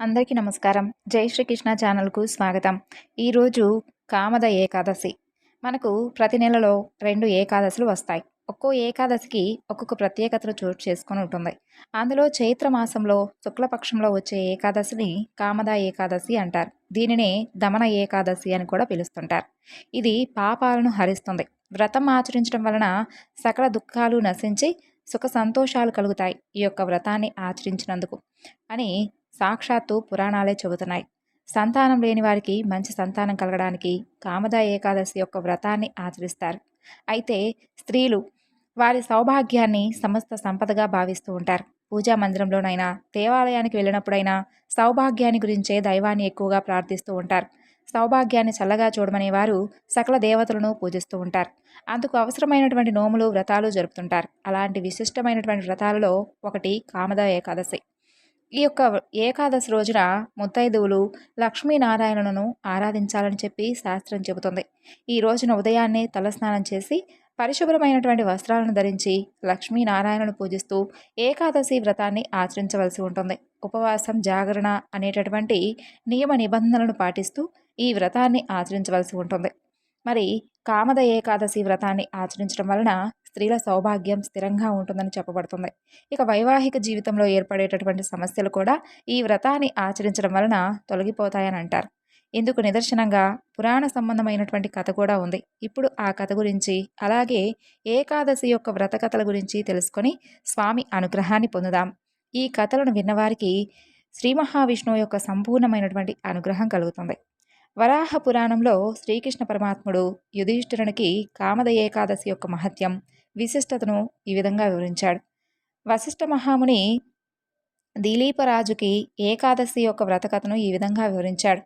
అందరికీ నమస్కారం. జై శ్రీకృష్ణ ఛానల్కు స్వాగతం. ఈరోజు కామద ఏకాదశి. మనకు ప్రతి నెలలో రెండు ఏకాదశులు వస్తాయి. ఒక్కో ఏకాదశికి ఒక్కొక్క ప్రత్యేకతను చోటు చేసుకొని ఉంటుంది. అందులో చైత్ర మాసంలో శుక్లపక్షంలో వచ్చే ఏకాదశిని కామద ఏకాదశి అంటారు. దీనినే దమన ఏకాదశి అని కూడా పిలుస్తుంటారు. ఇది పాపాలను హరిస్తుంది. వ్రతం ఆచరించడం వలన సకల దుఃఖాలు నశించి సుఖ సంతోషాలు కలుగుతాయి ఈ యొక్క వ్రతాన్ని ఆచరించినందుకు అని సాక్షాత్తు పురాణాలే చెబుతున్నాయి. సంతానం లేని వారికి మంచి సంతానం కలగడానికి కామద ఏకాదశి యొక్క వ్రతాన్ని ఆచరిస్తారు. అయితే స్త్రీలు వారి సౌభాగ్యాన్ని సమస్త సంపదగా భావిస్తూ ఉంటారు. పూజా మందిరంలోనైనా దేవాలయానికి వెళ్ళినప్పుడైనా సౌభాగ్యాన్ని గురించే దైవాన్ని ఎక్కువగా ప్రార్థిస్తూ ఉంటారు. సౌభాగ్యాన్ని చల్లగా చూడమనే వారు సకల దేవతలను పూజిస్తూ ఉంటారు. అందుకు అవసరమైనటువంటి నోములు వ్రతాలు జరుపుతుంటారు. అలాంటి విశిష్టమైనటువంటి వ్రతాలలో ఒకటి కామద ఏకాదశి. ఈ యొక్క ఏకాదశి రోజున ముత్తైదువులు లక్ష్మీనారాయణను ఆరాధించాలని చెప్పి శాస్త్రం చెబుతుంది. ఈ రోజున ఉదయాన్నే తలస్నానం చేసి పరిశుభ్రమైనటువంటి వస్త్రాలను ధరించి లక్ష్మీనారాయణను పూజిస్తూ ఏకాదశి వ్రతాన్ని ఆచరించవలసి ఉంటుంది. ఉపవాసం జాగరణ అనేటటువంటి నియమ నిబంధనలను పాటిస్తూ ఈ వ్రతాన్ని ఆచరించవలసి ఉంటుంది. మరి కామద ఏకాదశి వ్రతాన్ని ఆచరించడం వలన స్త్రీల సౌభాగ్యం స్థిరంగా ఉంటుందని చెప్పబడుతుంది. ఇక వైవాహిక జీవితంలో ఏర్పడేటటువంటి సమస్యలు కూడా ఈ వ్రతాన్ని ఆచరించడం వలన తొలగిపోతాయని అంటారు. ఇందుకు నిదర్శనంగా పురాణ సంబంధమైనటువంటి కథ కూడా ఉంది. ఇప్పుడు ఆ కథ గురించి అలాగే ఏకాదశి యొక్క వ్రత కథల గురించి తెలుసుకొని స్వామి అనుగ్రహాన్ని పొందుదాం. ఈ కథలను విన్నవారికి శ్రీ మహావిష్ణువు యొక్క సంపూర్ణమైనటువంటి అనుగ్రహం కలుగుతుంది. వరాహ పురాణంలో శ్రీకృష్ణ పరమాత్ముడు యుధిష్ఠిరునికి కామద ఏకాదశి యొక్క మహత్యం విశిష్టతను ఈ విధంగా వివరించాడు. వశిష్ఠ మహాముని దిలీపరాజుకి ఏకాదశి యొక్క వ్రతకథను ఈ విధంగా వివరించాడు.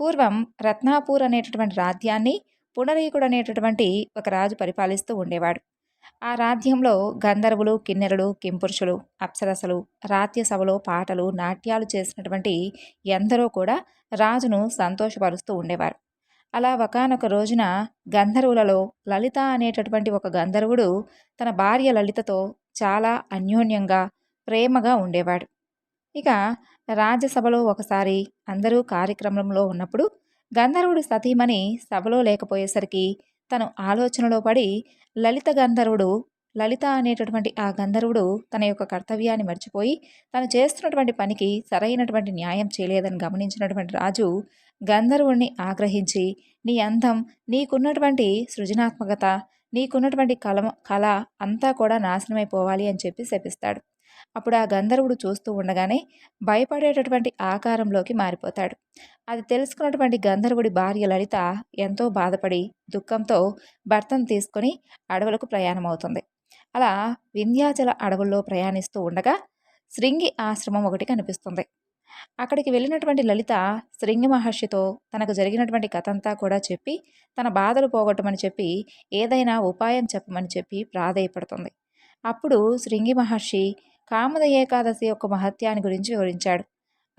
పూర్వం రత్నాపూర్ అనేటటువంటి రాజ్యాన్ని పునరీకుడు అనేటటువంటి ఒక రాజు పరిపాలిస్తూ ఉండేవాడు. ఆ రాజ్యంలో గంధర్వులు కిన్నెరలు కింపురుషులు అప్సరసలు రాత్యసభలో పాటలు నాట్యాలు చేసినటువంటి ఎందరో కూడా రాజును సంతోషపరుస్తూ ఉండేవారు. అలా ఒకనొక రోజున గంధర్వులలో లలిత అనేటటువంటి ఒక గంధర్వుడు తన భార్య లలితతో చాలా అన్యోన్యంగా ప్రేమగా ఉండేవాడు. ఇక రాజ్యసభలో ఒకసారి అందరూ కార్యక్రమంలో ఉన్నప్పుడు గంధర్వుడు సతీమణి సభలో లేకపోయేసరికి తను ఆలోచనలో పడి లలిత గంధర్వుడు లలిత అనేటటువంటి ఆ గంధర్వుడు తన యొక్క కర్తవ్యాన్ని మర్చిపోయి తను చేస్తున్నటువంటి పనికి సరైనటువంటి న్యాయం చేయలేదని గమనించినటువంటి రాజు గంధర్వుణ్ణి ఆగ్రహించి నీ అందం నీకున్నటువంటి సృజనాత్మకత నీకున్నటువంటి కల కళ అంతా కూడా నాశనమైపోవాలి అని చెప్పి శపిస్తాడు. అప్పుడు ఆ గంధర్వుడు చూస్తూ ఉండగానే భయపడేటటువంటి ఆకారంలోకి మారిపోతాడు. అది తెలుసుకున్నటువంటి గంధర్వుడి భార్య లలిత ఎంతో బాధపడి దుఃఖంతో భర్తను తీసుకొని అడవులకు ప్రయాణమవుతుంది. అలా వింధ్యాచల అడవుల్లో ప్రయాణిస్తూ ఉండగా శృంగి ఆశ్రమం ఒకటి కనిపిస్తుంది. అక్కడికి వెళ్ళినటువంటి లలిత శృంగి మహర్షితో తనకు జరిగినటువంటి కథంతా కూడా చెప్పి తన బాధలు పోగొట్టమని చెప్పి ఏదైనా ఉపాయం చెప్పమని చెప్పి ప్రాధేయపడుతుంది. అప్పుడు శృంగి మహర్షి కామద ఏకాదశి యొక్క మహత్యాన్ని గురించి వివరించాడు.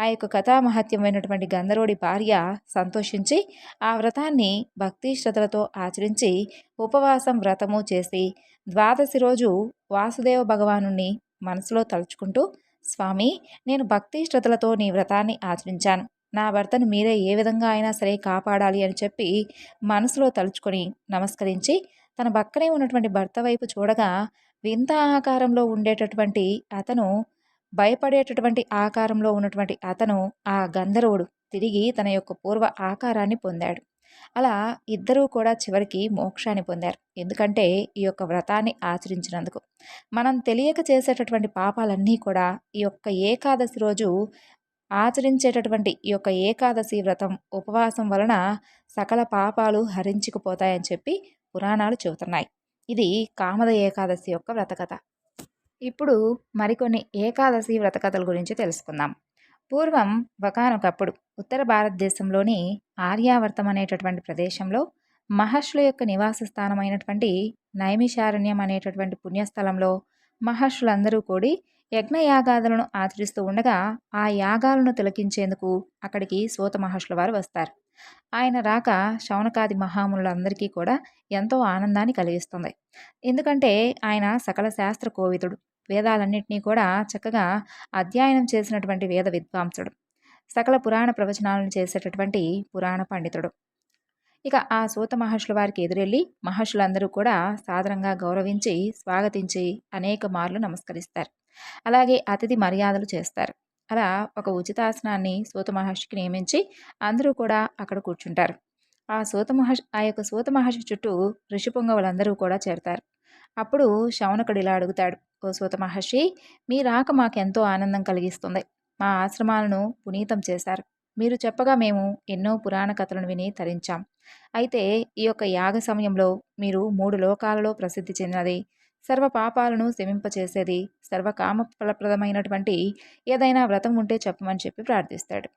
ఆ యొక్క కథా మహత్యమైనటువంటి గంధర్వుడి భార్య సంతోషించి ఆ వ్రతాన్ని భక్తి శ్రద్ధలతో ఆచరించి ఉపవాసం వ్రతము చేసి ద్వాదశి రోజు వాసుదేవ భగవాను మనసులో తలుచుకుంటూ స్వామి నేను భక్తి శ్రద్ధలతో నీ వ్రతాన్ని ఆచరించాను. నా భర్తను మీరే ఏ విధంగా అయినా సరే కాపాడాలి అని చెప్పి మనసులో తలుచుకొని నమస్కరించి తన పక్కనే ఉన్నటువంటి భర్త వైపు చూడగా వింత ఆకారంలో ఉండేటటువంటి అతను భయపడేటటువంటి ఆకారంలో ఉన్నటువంటి అతను ఆ గంధర్వుడు తిరిగి తన యొక్క పూర్వ ఆకారాన్ని పొందాడు. అలా ఇద్దరూ కూడా చివరికి మోక్షాన్ని పొందారు. ఎందుకంటే ఈ యొక్క వ్రతాన్ని ఆచరించినందుకు. మనం తెలియక చేసేటటువంటి పాపాలన్నీ కూడా ఈ యొక్క ఏకాదశి రోజు ఆచరించేటటువంటి ఈ యొక్క ఏకాదశి వ్రతం ఉపవాసం వలన సకల పాపాలు హరించుకుపోతాయని చెప్పి పురాణాలు చెబుతున్నాయి. ఇది కామద ఏకాదశి యొక్క వ్రతకథ. ఇప్పుడు మరికొన్ని ఏకాదశి వ్రతకథల గురించి తెలుసుకుందాం. పూర్వం ఒకనొకప్పుడు ఉత్తర భారతదేశంలోని ఆర్యావర్తం అనేటటువంటి ప్రదేశంలో మహర్షుల యొక్క నివాస స్థానమైనటువంటి నైమిషారణ్యం అనేటటువంటి పుణ్యస్థలంలో మహర్షులందరూ కూడి యజ్ఞయాగాదులను ఆచరిస్తూ ఉండగా ఆ యాగాలను తిలకించేందుకు అక్కడికి సూత మహర్షుల వారు వస్తారు. ఆయన రాక శౌనకాది మహాములందరికీ కూడా ఎంతో ఆనందాన్ని కలిగిస్తుంది. ఎందుకంటే ఆయన సకల శాస్త్ర కోవిదుడు. వేదాలన్నింటినీ కూడా చక్కగా అధ్యయనం చేసినటువంటి వేద విద్వాంసుడు. సకల పురాణ ప్రవచనాలను చేసేటటువంటి పురాణ పండితుడు. ఇక ఆ సూత మహర్షుల వారికి ఎదురెళ్ళి మహర్షులందరూ కూడా సాదరంగా గౌరవించి స్వాగతించి అనేక మార్లు నమస్కరిస్తారు. అలాగే అతిథి మర్యాదలు చేస్తారు. అలా ఒక ఉచితాసనాన్ని సూత మహర్షికి నియమించి అందరూ కూడా అక్కడ కూర్చుంటారు. ఆ సూత మహర్షి ఆ యొక్క సూత మహర్షి చుట్టూ ఋషిపుంగవులందరూ కూడా చేరతారు. అప్పుడు శౌనకుడు ఇలా అడుగుతాడు ఓ సూత మహర్షి మీ రాక మాకెంతో ఆనందం కలిగిస్తుంది. మా ఆశ్రమాలను పునీతం చేశారు. మీరు చెప్పగా మేము ఎన్నో పురాణ కథలను విని తరించాం. అయితే ఈ యొక్క యాగ సమయంలో మీరు మూడు లోకాలలో ప్రసిద్ధి చెందినది సర్వ పాపాలను శమింపచేసేది సర్వకామ ఫలప్రదమైనటువంటి ఏదైనా వ్రతం ఉంటే చెప్పమని చెప్పి ప్రార్థిస్తాడు.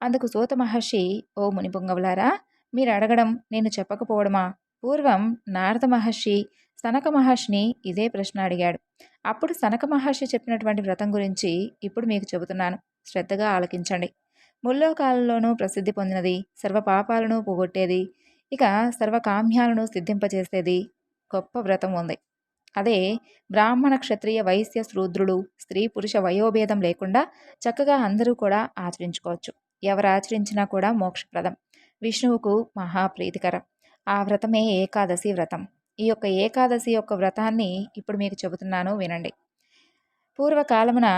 అందుకు సూత మహర్షి ఓ మునిపుంగవులారా మీరు అడగడం నేను చెప్పకపోవడమా? పూర్వం నారద మహర్షి సనక మహర్షిని ఇదే ప్రశ్న అడిగాడు. అప్పుడు సనక మహర్షి చెప్పినటువంటి వ్రతం గురించి ఇప్పుడు మీకు చెబుతున్నాను. శ్రద్ధగా ఆలకించండి. ముల్లోకాలలోనూ ప్రసిద్ధి పొందినది సర్వ పాపాలను పోగొట్టేది ఇక సర్వకామ్యాలను సిద్ధింపచేసేది గొప్ప వ్రతం ఉంది. అదే బ్రాహ్మణ క్షత్రియ వైశ్య శూద్రుడు స్త్రీ పురుష వయోభేదం లేకుండా చక్కగా అందరూ కూడా ఆచరించుకోవచ్చు. ఎవరు ఆచరించినా కూడా మోక్షప్రదం. విష్ణువుకు మహాప్రీతికరం. ఆ వ్రతమే ఏకాదశి వ్రతం. ఈ యొక్క ఏకాదశి యొక్క వ్రతాన్ని ఇప్పుడు మీకు చెబుతున్నాను వినండి. పూర్వకాలమున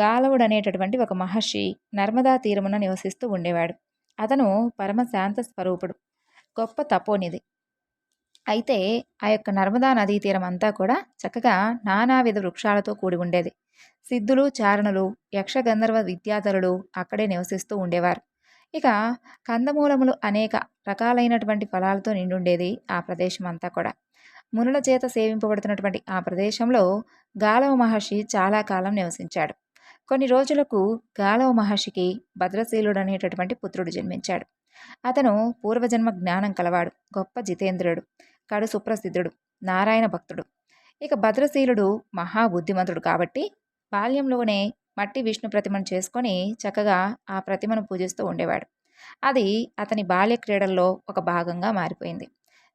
గాలవుడు అనేటటువంటి ఒక మహర్షి నర్మదా తీరమున నివసిస్తూ ఉండేవాడు. అతను పరమశాంత స్వరూపుడు. గొప్ప తపోనిది అయితే ఆ యొక్క నర్మదా నదీ తీరం అంతా కూడా చక్కగా నానావిధ వృక్షాలతో కూడి ఉండేది. సిద్ధులు చారణులు యక్షగంధర్వ విద్యాధరులు అక్కడే నివసిస్తూ ఉండేవారు. ఇక కందమూలములు అనేక రకాలైనటువంటి ఫలాలతో నిండుండేది ఆ ప్రదేశం అంతా కూడా. మునుల చేత సేవింపబడుతున్నటువంటి ఆ ప్రదేశంలో గాలవ మహర్షి చాలా కాలం నివసించాడు. కొన్ని రోజులకు గాలవ మహర్షికి భద్రశీలుడు అనేటటువంటి పుత్రుడు జన్మించాడు. అతను పూర్వజన్మ జ్ఞానం కలవాడు గొప్ప జితేంద్రుడు. కడు సుప్రసిద్ధుడు నారాయణ భక్తుడు. ఇక భద్రశీలుడు మహాబుద్ధిమంతుడు కాబట్టి బాల్యంలోనే మట్టి విష్ణు ప్రతిమను చేసుకొని చక్కగా ఆ ప్రతిమను పూజిస్తూ ఉండేవాడు. అది అతని బాల్య క్రీడల్లో ఒక భాగంగా మారిపోయింది.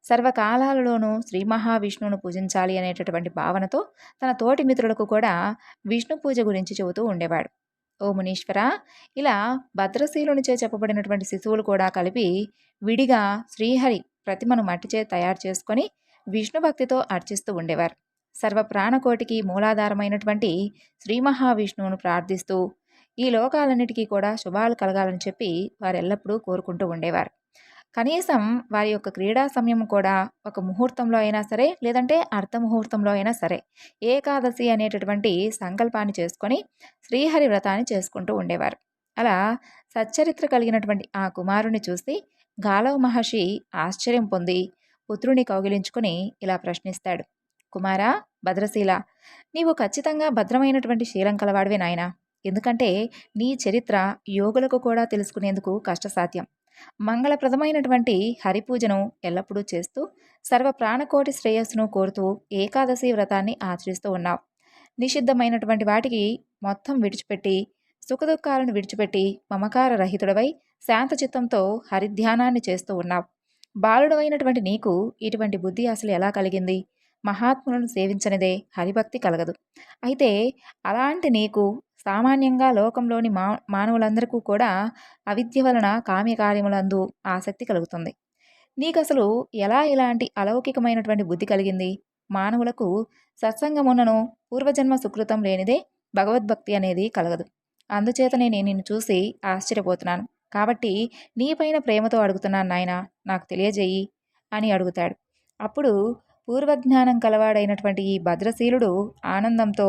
సర్వకాలాలలోనూ శ్రీ మహావిష్ణువును పూజించాలి అనేటటువంటి భావనతో తన తోటి మిత్రులకు కూడా విష్ణు పూజ గురించి చెబుతూ ఉండేవాడు. ఓ మునీశ్వర ఇలా భద్రశీలునిచే చెప్పబడినటువంటి శిశువులు కూడా కలిపి విడిగా శ్రీహరి ప్రతిమను మట్టిచే తయారు చేసుకొని విష్ణు భక్తితో అర్చిస్తూ ఉండేవారు. సర్వ ప్రాణకోటికి మూలాధారమైనటువంటి శ్రీ మహావిష్ణువును ప్రార్థిస్తూ ఈ లోకాలన్నిటికీ కూడా శుభాలు కలగాలని చెప్పి వారు ఎల్లప్పుడూ కోరుకుంటూ ఉండేవారు. కనీసం వారి యొక్క క్రీడా సమయం కూడా ఒక ముహూర్తంలో అయినా సరే లేదంటే అర్ధ ముహూర్తంలో అయినా సరే ఏకాదశి అనేటటువంటి సంకల్పాన్ని చేసుకొని శ్రీహరి వ్రతాన్ని చేసుకుంటూ ఉండేవారు. అలా సచ్చరిత్ర కలిగినటువంటి ఆ కుమారుని చూసి గాలవ మహర్షి ఆశ్చర్యం పొంది పుత్రుని కౌగిలించుకుని ఇలా ప్రశ్నిస్తాడు. కుమారా భద్రశీల! నీవు ఖచ్చితంగా భద్రమైనటువంటి శీలం కలవాడివే నాయన. ఎందుకంటే నీ చరిత్ర యోగులకు కూడా తెలుసుకునేందుకు కష్టసాధ్యం. మంగళప్రదమైనటువంటి హరిపూజను ఎల్లప్పుడూ చేస్తూ సర్వ ప్రాణకోటి శ్రేయస్సును కోరుతూ ఏకాదశి వ్రతాన్ని ఆచరిస్తూ ఉన్నావు. నిషిద్ధమైనటువంటి వాటికి మొత్తం విడిచిపెట్టి సుఖదుఖాలను విడిచిపెట్టి మమకార రహితుడవై శాంతచిత్తంతో హరిధ్యానాన్ని చేస్తూ ఉన్నావు. బాలుడవైనటువంటి నీకు ఇటువంటి బుద్ధి అసలు ఎలా కలిగింది? మహాత్ములను సేవించనిదే హరిభక్తి కలగదు. అయితే అలాంటి నీకు సామాన్యంగా లోకంలోని మా మానవులందరికీ కూడా అవిద్య వలన కామ్యకార్యములందు ఆసక్తి కలుగుతుంది. నీకు అసలు ఎలా ఇలాంటి అలౌకికమైనటువంటి బుద్ధి కలిగింది? మానవులకు సత్సంగమున్నను పూర్వజన్మ సుకృతం లేనిదే భగవద్భక్తి అనేది కలగదు. అందుచేతనే నేను నిన్ను చూసి ఆశ్చర్యపోతున్నాను. కాబట్టి నీపైన ప్రేమతో అడుగుతున్నాను నాయన నాకు తెలియజేయి అని అడుగుతాడు. అప్పుడు పూర్వజ్ఞానం కలవాడైనటువంటి ఈ భద్రశీలుడు ఆనందంతో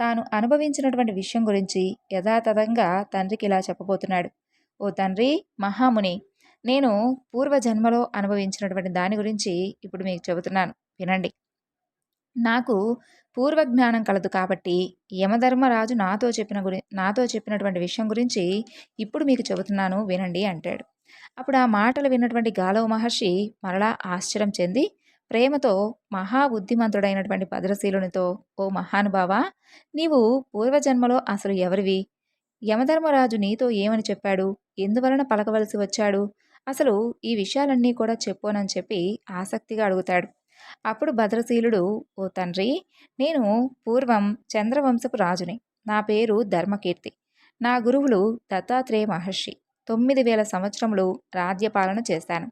తాను అనుభవించినటువంటి విషయం గురించి యథాతథంగా తండ్రికి ఇలా చెప్పబోతున్నాడు. ఓ తండ్రి మహాముని నేను పూర్వజన్మలో అనుభవించినటువంటి దాని గురించి ఇప్పుడు మీకు చెబుతున్నాను. వినండి. నాకు పూర్వజ్ఞానం కలదు కాబట్టి యమధర్మరాజు నాతో చెప్పిన గురి నాతో చెప్పినటువంటి విషయం గురించి ఇప్పుడు మీకు చెబుతున్నాను వినండి అంటాడు. అప్పుడు ఆ మాటలు విన్నటువంటి గాలవ మహర్షి మరలా ఆశ్చర్యం చెంది ప్రేమతో మహాబుద్ధిమంతుడైనటువంటి భద్రశీలునితో ఓ మహానుభావ నీవు పూర్వజన్మలో అసలు ఎవరివి? యమధర్మరాజు నీతో ఏమని చెప్పాడు? ఎందువలన పలకవలసి వచ్చాడు? అసలు ఈ విషయాలన్నీ కూడా చెప్పోనని చెప్పి ఆసక్తిగా అడుగుతాడు. అప్పుడు భద్రశీలుడు ఓ తండ్రి నేను పూర్వం చంద్రవంశపు రాజుని. నా పేరు ధర్మకీర్తి. నా గురువులు దత్తాత్రేయ మహర్షి. తొమ్మిది వేల సంవత్సరములు రాజ్యపాలన చేశాను.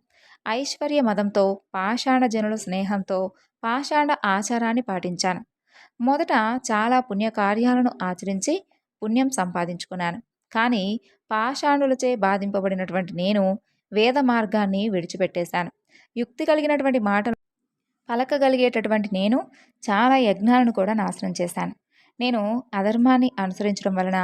ఐశ్వర్య మదంతో పాషాణ జనుల స్నేహంతో పాషాణ ఆచారాన్ని పాటించాను. మొదట చాలా పుణ్యకార్యాలను ఆచరించి పుణ్యం సంపాదించుకున్నాను. కానీ పాషాణులచే బాధింపబడినటువంటి నేను వేద మార్గాన్ని విడిచిపెట్టేశాను. యుక్తి కలిగినటువంటి మాటలు పలకగలిగేటటువంటి నేను చాలా యజ్ఞాలను కూడా నాశనం చేశాను. నేను అధర్మాన్ని అనుసరించడం వలన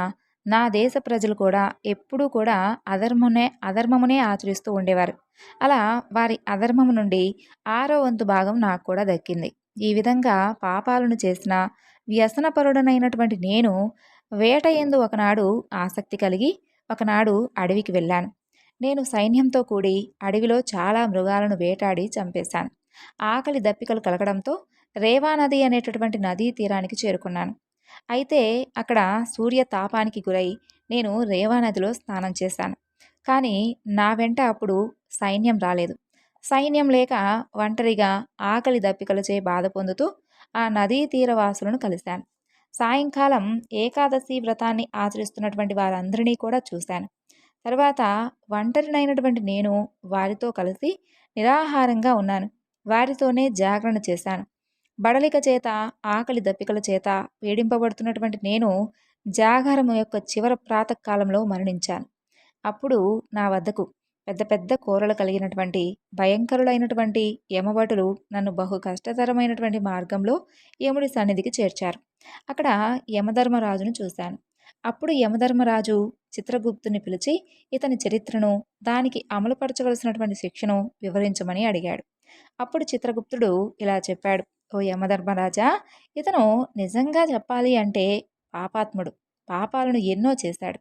నా దేశ ప్రజలు కూడా ఎప్పుడూ కూడా అధర్మనే అధర్మమునే ఆచరిస్తూ ఉండేవారు. అలా వారి అధర్మము నుండి ఆరో వంతు భాగం నాకు కూడా దక్కింది. ఈ విధంగా పాపాలను చేసిన వ్యసనపరుడనైనటువంటి నేను వేట ఎందు ఒకనాడు ఆసక్తి కలిగి ఒకనాడు అడవికి వెళ్ళాను. నేను సైన్యంతో కూడి అడవిలో చాలా మృగాలను వేటాడి చంపేశాను. ఆకలి దప్పికలు కలగడంతో రేవా నది అనేటటువంటి నదీ తీరానికి చేరుకున్నాను. అయితే అక్కడ సూర్య తాపానికి గురై నేను రేవా నదిలో స్నానం చేశాను. కానీ నా వెంట అప్పుడు సైన్యం రాలేదు. సైన్యం లేక ఒంటరిగా ఆకలి దప్పికలచే బాధ పొందుతూ ఆ నదీ తీరవాసులను కలిశాను. సాయంకాలం ఏకాదశి వ్రతాన్ని ఆచరిస్తున్నటువంటి వారందరినీ కూడా చూశాను. తర్వాత ఒంటరినైనటువంటి నేను వారితో కలిసి నిరాహారంగా ఉన్నాను. వారితోనే జాగరణ చేశాను. బడలిక చేత ఆకలి దప్పికల చేత పీడింపబడుతున్నటువంటి నేను జాగారము యొక్క చివరి ప్రాతకాలంలో మరణించాను. అప్పుడు నా వద్దకు పెద్ద పెద్ద కూరలు కలిగినటువంటి భయంకరులైనటువంటి యమభటులు నన్ను బహు కష్టతరమైనటువంటి మార్గంలో యముడి సన్నిధికి చేర్చారు. అక్కడ యమధర్మరాజును చూశాను. అప్పుడు యమధర్మరాజు చిత్రగుప్తుని పిలిచి ఇతని చరిత్రను దానికి అమలుపరచవలసినటువంటి శిక్షను వివరించమని అడిగాడు. అప్పుడు చిత్రగుప్తుడు ఇలా చెప్పాడు ఓ యమధర్మరాజా ఇతను నిజంగా చెప్పాలి అంటే పాపాత్ముడు. పాపాలను ఎన్నో చేశాడు.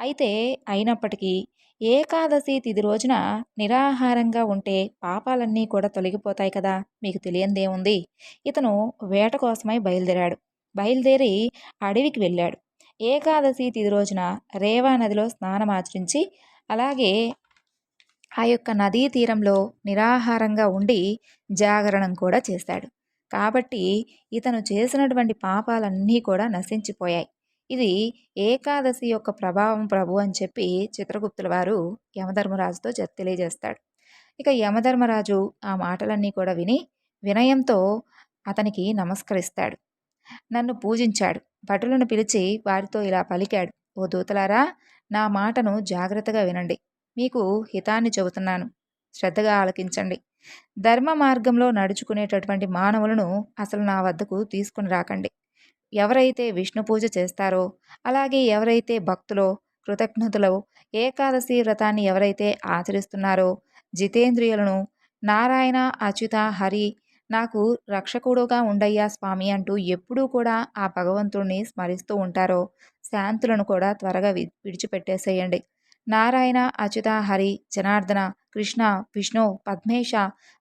అయితే అయినప్పటికీ ఏకాదశి తిది రోజున నిరాహారంగా ఉంటే పాపాలన్నీ కూడా తొలగిపోతాయి కదా! మీకు తెలియందేముంది? ఇతను వేట కోసమై బయలుదేరాడు. బయలుదేరి అడవికి వెళ్ళాడు. ఏకాదశి తిది రోజున రేవా నదిలో స్నానం ఆచరించి అలాగే ఆ యొక్క నదీ తీరంలో నిరాహారంగా ఉండి జాగరణం కూడా చేశాడు కాబట్టి ఇతను చేసినటువంటి పాపాలన్నీ కూడా నశించిపోయాయి. ఇది ఏకాదశి యొక్క ప్రభావం ప్రభు అని చెప్పి చిత్రగుప్తుల వారు యమధర్మరాజుతో తెలియజేస్తాడు. ఇక యమధర్మరాజు ఆ మాటలన్నీ కూడా విని వినయంతో అతనికి నమస్కరిస్తాడు. నన్ను పూజించాడు. భటులను పిలిచి వారితో ఇలా పలికాడు. ఓ దూతలారా నా మాటను జాగ్రత్తగా వినండి. మీకు హితాన్ని చెబుతున్నాను. శ్రద్ధగా ఆలకించండి. ధర్మ మార్గంలో నడుచుకునేటటువంటి మానవులను అసలు నా వద్దకు తీసుకుని రాకండి. ఎవరైతే విష్ణు పూజ చేస్తారో అలాగే ఎవరైతే భక్తులో కృతజ్ఞతలో ఏకాదశి వ్రతాన్ని ఎవరైతే ఆచరిస్తున్నారో జితేంద్రియులను నారాయణ అచ్యుత హరి నాకు రక్షకుడుగా ఉండయ్యా స్వామి అంటూ ఎప్పుడూ కూడా ఆ భగవంతుణ్ణి స్మరిస్తూ ఉంటారో శాంతులను కూడా త్వరగా విడిచిపెట్టేసేయండి. నారాయణ అచ్యుత హరి జనార్దన కృష్ణ విష్ణు పద్మేశ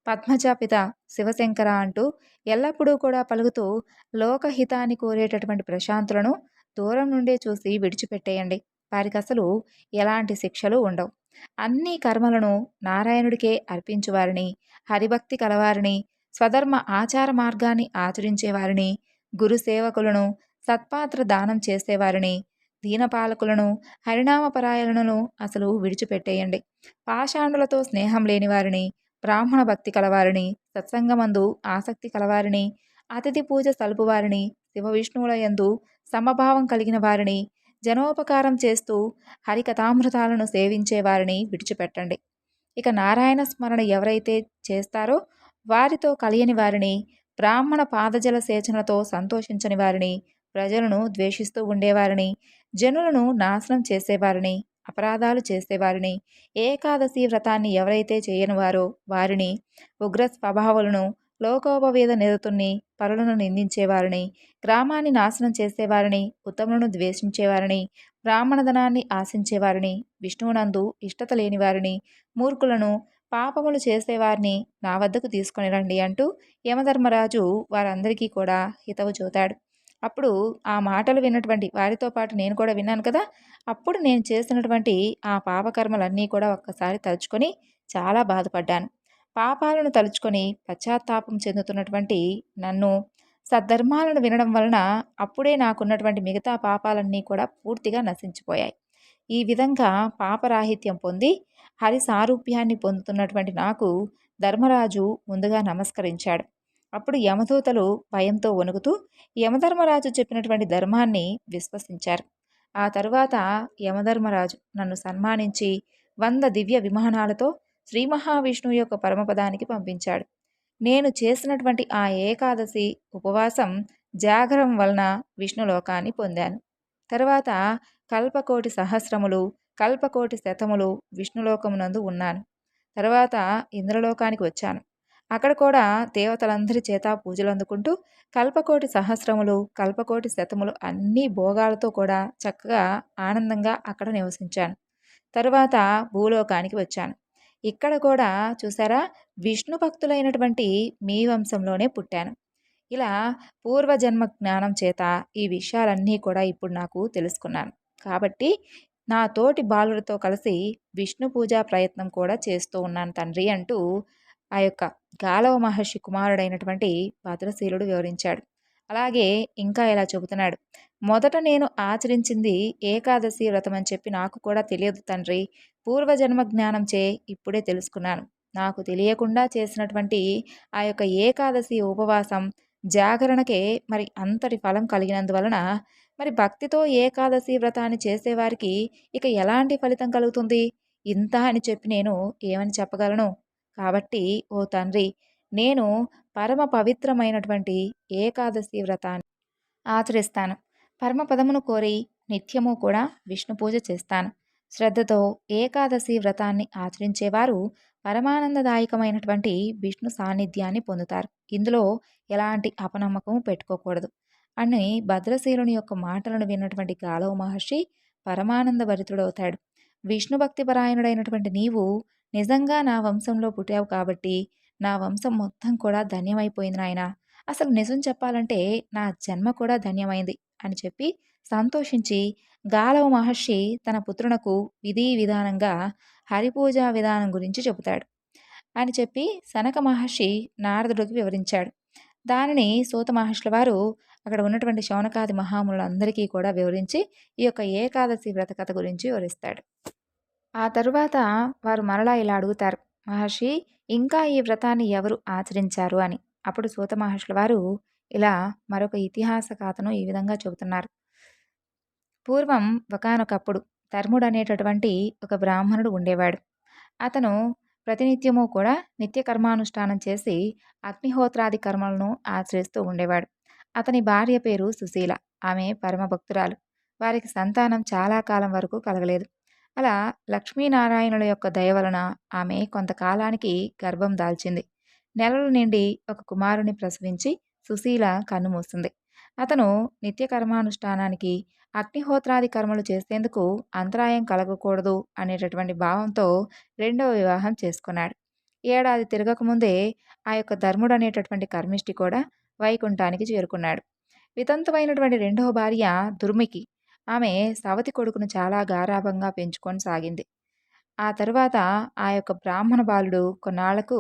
పద్మజాపిత శివశంకర అంటూ ఎల్లప్పుడూ కూడా పలుకుతూ లోకహితాన్ని కోరేటటువంటి ప్రశాంతులను దూరం నుండే చూసి విడిచిపెట్టేయండి. వారికి అసలు ఎలాంటి శిక్షలు ఉండవు. అన్ని కర్మలను నారాయణుడికే అర్పించువారిని హరిభక్తి కలవారిని స్వధర్మ ఆచార మార్గాన్ని ఆచరించేవారిని గురు సేవకులను సత్పాత్ర దానం చేసేవారిని దీనపాలకులను హరినామపరాయణను అసలు విడిచిపెట్టేయండి. పాషాండులతో స్నేహం లేని వారిని బ్రాహ్మణ భక్తి కలవారిని సత్సంగమందు ఆసక్తి కలవారిని అతిథి పూజ సలుపువారిని శివ విష్ణువుల యందు సమభావం కలిగిన వారిని జనోపకారం చేస్తూ హరికథామృతాలను సేవించే వారిని విడిచిపెట్టండి. ఇక నారాయణ స్మరణ ఎవరైతే చేస్తారో వారితో కలియని వారిని బ్రాహ్మణ పాదజల సేచనతో సంతోషించని వారిని ప్రజలను ద్వేషిస్తూ ఉండేవారిని జనులను నాశనం చేసేవారిని అపరాధాలు చేసేవారిని ఏకాదశి వ్రతాన్ని ఎవరైతే చేయనివారో వారిని ఉగ్ర స్వభావాలను లోకోపవేద నిరతుణ్ణి పరులను నిందించేవారిని గ్రామాన్ని నాశనం చేసేవారిని ఉత్తములను ద్వేషించేవారిని బ్రాహ్మణధనాన్ని ఆశించేవారిని విష్ణువునందు ఇష్టత లేనివారిని మూర్ఖులను పాపములు చేసేవారిని నా వద్దకు తీసుకొని రండి అంటూ యమధర్మరాజు వారందరికీ కూడా హితవు చూతాడు. అప్పుడు ఆ మాటలు విన్నటువంటి వారితో పాటు నేను కూడా విన్నాను కదా అప్పుడు నేను చేసినటువంటి ఆ పాపకర్మలన్నీ కూడా ఒక్కసారి తలుచుకొని చాలా బాధపడ్డాను. పాపాలను తలుచుకొని పశ్చాత్తాపం చెందుతున్నటువంటి నన్ను సద్ధర్మాలను వినడం వలన అప్పుడే నాకున్నటువంటి మిగతా పాపాలన్నీ కూడా పూర్తిగా నశించిపోయాయి. ఈ విధంగా పాపరాహిత్యం పొంది హరి సారూప్యాన్ని పొందుతున్నటువంటి నాకు ధర్మరాజు ముందుగా నమస్కరించాడు. అప్పుడు యమదూతలు భయంతో వణుకుతూ యమధర్మరాజు చెప్పినటువంటి ధర్మాన్ని విశ్వసించారు. ఆ తరువాత యమధర్మరాజు నన్ను సన్మానించి వంద దివ్య విమానాలతో శ్రీ మహావిష్ణువు యొక్క పరమపదానికి పంపించాడు. నేను చేసినటువంటి ఆ ఏకాదశి ఉపవాసం జాగరం వలన విష్ణులోకాన్ని పొందాను. తర్వాత కల్పకోటి సహస్రములు కల్పకోటి శతములు విష్ణులోకమునందు ఉన్నాను. తర్వాత ఇంద్రలోకానికి వచ్చాను. అక్కడ కూడా దేవతలందరి చేత పూజలు అందుకుంటూ కల్పకోటి సహస్రములు కల్పకోటి శతములు అన్ని భోగాలతో కూడా చక్కగా ఆనందంగా అక్కడ నివసించాను. తరువాత భూలోకానికి వచ్చాను. ఇక్కడ కూడా చూసారా? విష్ణు భక్తులైనటువంటి మీ వంశంలోనే పుట్టాను. ఇలా పూర్వజన్మ జ్ఞానం చేత ఈ విషయాలన్నీ కూడా ఇప్పుడు నాకు తెలుసుకున్నాను. కాబట్టి నా తోటి బాలులతో కలిసి విష్ణు పూజా ప్రయత్నం కూడా చేస్తూ ఉన్నాను తండ్రి అంటూ ఆ యొక్క గాలవ మహర్షి కుమారుడైనటువంటి భద్రశీలుడు వివరించాడు. అలాగే ఇంకా ఇలా చెబుతున్నాడు. మొదట నేను ఆచరించింది ఏకాదశి వ్రతం అని చెప్పి నాకు కూడా తెలియదు తండ్రి. పూర్వజన్మ జ్ఞానం చే ఇప్పుడే తెలుసుకున్నాను. నాకు తెలియకుండా చేసినటువంటి ఆ యొక్క ఏకాదశి ఉపవాసం జాగరణకే మరి అంతటి ఫలం కలిగినందువలన మరి భక్తితో ఏకాదశి వ్రతాన్ని చేసేవారికి ఇక ఎలాంటి ఫలితం కలుగుతుంది? ఇంత అని చెప్పి నేను ఏమని చెప్పగలను? కాబట్టి ఓ తండ్రి నేను పరమ పవిత్రమైనటువంటి ఏకాదశి వ్రతాన్ని ఆచరిస్తాను. పరమపదమును కోరి నిత్యము కూడా విష్ణు పూజ చేస్తాను. శ్రద్ధతో ఏకాదశి వ్రతాన్ని ఆచరించేవారు పరమానందదాయకమైనటువంటి విష్ణు సాన్నిధ్యాన్ని పొందుతారు. ఇందులో ఎలాంటి అపనమ్మకం పెట్టుకోకూడదు. అని భద్రశీలుని యొక్క మాటలను విన్నటువంటి గాలవ మహర్షి పరమానంద భరితుడవుతాడు విష్ణు భక్తిపరాయణుడైనటువంటి నీవు నిజంగా నా వంశంలో పుట్టావు కాబట్టి నా వంశం మొత్తం కూడా ధన్యమైపోయింది నాయన. అసలు నిజం చెప్పాలంటే నా జన్మ కూడా ధన్యమైంది అని చెప్పి సంతోషించి గాలవ మహర్షి తన పుత్రునకు విధి విధానంగా హరిపూజా విధానం గురించి చెబుతాడు. అని చెప్పి సనక మహర్షి నారదుడికి వివరించాడు. దానిని సూత మహర్షుల వారు అక్కడ ఉన్నటువంటి శౌనకాది మహాములందరికీ కూడా వివరించి ఈ యొక్క ఏకాదశి వ్రత కథ గురించి వివరిస్తాడు. ఆ తరువాత వారు మరలా ఇలా అడుగుతారు మహర్షి ఇంకా ఈ వ్రతాన్ని ఎవరు ఆచరించారు? అని. అప్పుడు సూత మహర్షుల వారు ఇలా మరొక ఇతిహాస కథను ఈ విధంగా చెబుతున్నారు. పూర్వం ఒకనొకప్పుడు ధర్ముడు అనేటటువంటి ఒక బ్రాహ్మణుడు ఉండేవాడు. అతను ప్రతినిత్యము కూడా నిత్య కర్మానుష్ఠానం చేసి అగ్నిహోత్రాది కర్మలను ఆచరిస్తూ ఉండేవాడు. అతని భార్య పేరు సుశీల. ఆమె పరమభక్తురాలు. వారికి సంతానం చాలా కాలం వరకు కలగలేదు. అలా లక్ష్మీనారాయణుల యొక్క దయ వలన ఆమె కొంతకాలానికి గర్భం దాల్చింది. నెలల నిండి ఒక కుమారుని ప్రసవించి సుశీల కన్నుమూస్తుంది అతను నిత్య కర్మానుష్ఠానానికి అగ్నిహోత్రాది కర్మలు చేసేందుకు అంతరాయం కలగకూడదు అనేటటువంటి భావంతో రెండవ వివాహం చేసుకున్నాడు. ఏడాది తిరగకముందే ఆ యొక్క ధర్ముడు అనేటటువంటి కర్మిష్టి కూడా వైకుంఠానికి చేరుకున్నాడు. వితంతమైనటువంటి రెండవ భార్య దుర్మికి ఆమె సవతి కొడుకును చాలా గారాభంగా పెంచుకొని సాగింది. ఆ తరువాత ఆ యొక్క బ్రాహ్మణ బాలుడు కొన్నాళ్ళకు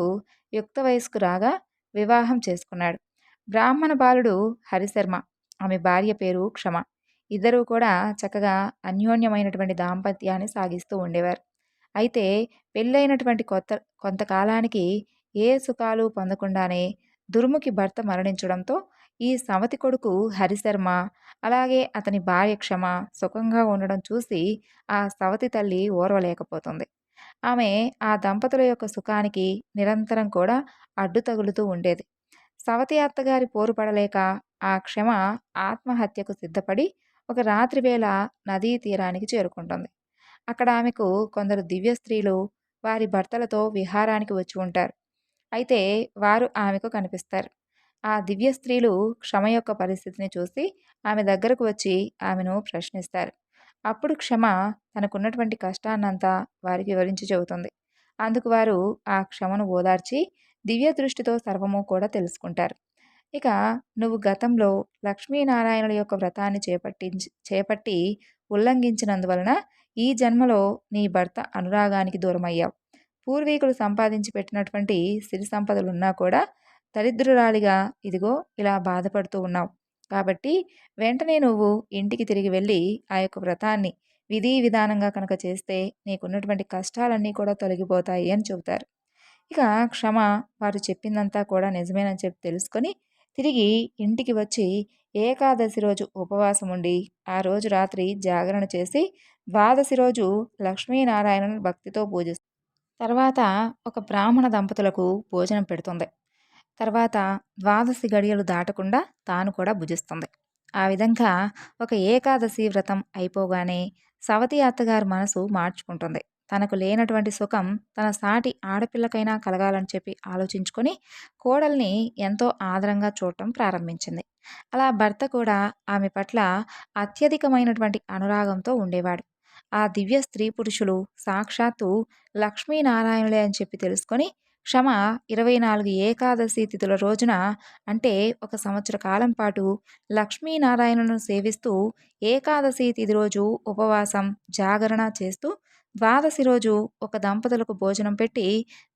యుక్త వయస్కు రాగా వివాహం చేసుకున్నాడు. బ్రాహ్మణ బాలుడు హరిశర్మ ఆమె భార్య పేరు క్షమ. ఇద్దరూ కూడా చక్కగా అన్యోన్యమైనటువంటి దాంపత్యాన్ని సాగిస్తూ ఉండేవారు. అయితే పెళ్ళైనటువంటి కొత్త కొంతకాలానికి ఏ సుఖాలు పొందకుండానే దుర్ముఖి భర్త మరణించడంతో ఈ సవతి కొడుకు హరిశర్మ అలాగే అతని భార్య క్షమ సుఖంగా ఉండడం చూసి ఆ సవతి తల్లి ఓర్వలేకపోతుంది. ఆమె ఆ దంపతుల యొక్క సుఖానికి నిరంతరం కూడా అడ్డు తగులుతూ ఉండేది. సవతి అత్తగారి పోరుపడలేక ఆ క్షమ ఆత్మహత్యకు సిద్ధపడి ఒక రాత్రి వేళ నదీ తీరానికి చేరుకుంటుంది. అక్కడ ఆమెకు కొందరు దివ్య స్త్రీలు వారి భర్తలతో విహారానికి వచ్చి ఉంటారు. అయితే వారు ఆమెకు కనిపిస్తారు. ఆ దివ్య స్త్రీలు క్షమ యొక్క పరిస్థితిని చూసి ఆమె దగ్గరకు వచ్చి ఆమెను ప్రశ్నిస్తారు. అప్పుడు క్షమ తనకున్నటువంటి కష్టాన్నంతా వారికి వివరించి చెబుతుంది. అందుకు వారు ఆ క్షమను ఓదార్చి దివ్య దృష్టితో సర్వము కూడా తెలుసుకుంటారు. ఇక నువ్వు గతంలో లక్ష్మీనారాయణుల యొక్క వ్రతాన్ని చేపట్టించి చేపట్టి ఉల్లంఘించినందువలన ఈ జన్మలో నీ భర్త అనురాగానికి దూరమయ్యావు. పూర్వీకులు సంపాదించి పెట్టినటువంటి సిరి సంపదలున్నా కూడా దరిద్రురాలిగా ఇదిగో ఇలా బాధపడుతూ ఉన్నావు. కాబట్టి వెంటనే నువ్వు ఇంటికి తిరిగి వెళ్ళి ఆ యొక్క వ్రతాన్ని విధి విధానంగా కనుక చేస్తే నీకున్నటువంటి కష్టాలన్నీ కూడా తొలగిపోతాయి అని చెబుతారు. ఇక క్షమ వారు చెప్పిందంతా కూడా నిజమేనని చెప్పి తెలుసుకొని తిరిగి ఇంటికి వచ్చి ఏకాదశి రోజు ఉపవాసం ఉండి ఆ రోజు రాత్రి జాగరణ చేసి ద్వాదశి రోజు లక్ష్మీనారాయణను భక్తితో పూజిస్తుంది తర్వాత ఒక బ్రాహ్మణ దంపతులకు భోజనం పెడుతుంది. తర్వాత ద్వాదశి గడియలు దాటకుండా తాను కూడా భుజిస్తుంది. ఆ విధంగా ఒక ఏకాదశి వ్రతం అయిపోగానే సవతి అత్తగారి మనసు మార్చుకుంటుంది. తనకు లేనటువంటి సుఖం తన సాటి ఆడపిల్లకైనా కలగాలని చెప్పి ఆలోచించుకొని కోడల్ని ఎంతో ఆదరంగా చూడటం ప్రారంభించింది. అలా భర్త కూడా ఆమె పట్ల అత్యధికమైనటువంటి అనురాగంతో ఉండేవాడు. ఆ దివ్య స్త్రీ పురుషులు సాక్షాత్తు లక్ష్మీనారాయణులే అని చెప్పి తెలుసుకొని క్షమ ఇరవై నాలుగు ఏకాదశి తిథుల రోజున అంటే ఒక సంవత్సర కాలం పాటు లక్ష్మీనారాయణను సేవిస్తూ ఏకాదశి తిథి రోజు ఉపవాసం జాగరణ చేస్తూ ద్వాదశి రోజు ఒక దంపతులకు భోజనం పెట్టి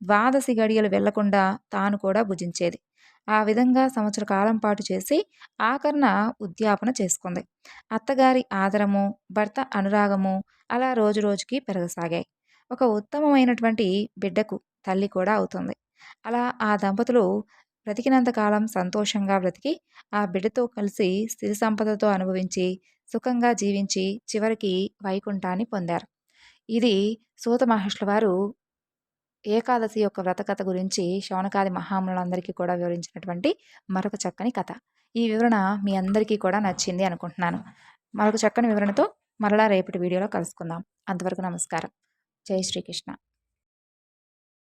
ద్వాదశి గడియలు వెళ్ళకుండా తాను కూడా భుజించేది. ఆ విధంగా సంవత్సర కాలం పాటు చేసి ఆకరణ ఉద్యాపన చేసుకుంది. అత్తగారి ఆదరము భర్త అనురాగము అలా రోజు రోజుకి పెరగసాగాయి. ఒక ఉత్తమమైనటువంటి బిడ్డకు తల్లి కూడా అవుతుంది. అలా ఆ దంపతులు బ్రతికినంత కాలం సంతోషంగా బ్రతికి ఆ బిడ్డతో కలిసి సిరి సంపదతో అనుభవించి సుఖంగా జీవించి చివరికి వైకుంఠాన్ని పొందారు. ఇది సూత మహర్షుల వారు ఏకాదశి యొక్క వ్రతకథ గురించి శౌనకాది మహాములందరికీ కూడా వివరించినటువంటి మరొక చక్కని కథ. ఈ వివరణ మీ అందరికీ కూడా నచ్చింది అనుకుంటున్నాను. మరొక చక్కని వివరణతో మరలా రేపటి వీడియోలో కలుసుకుందాం. అంతవరకు నమస్కారం. జై శ్రీకృష్ణ.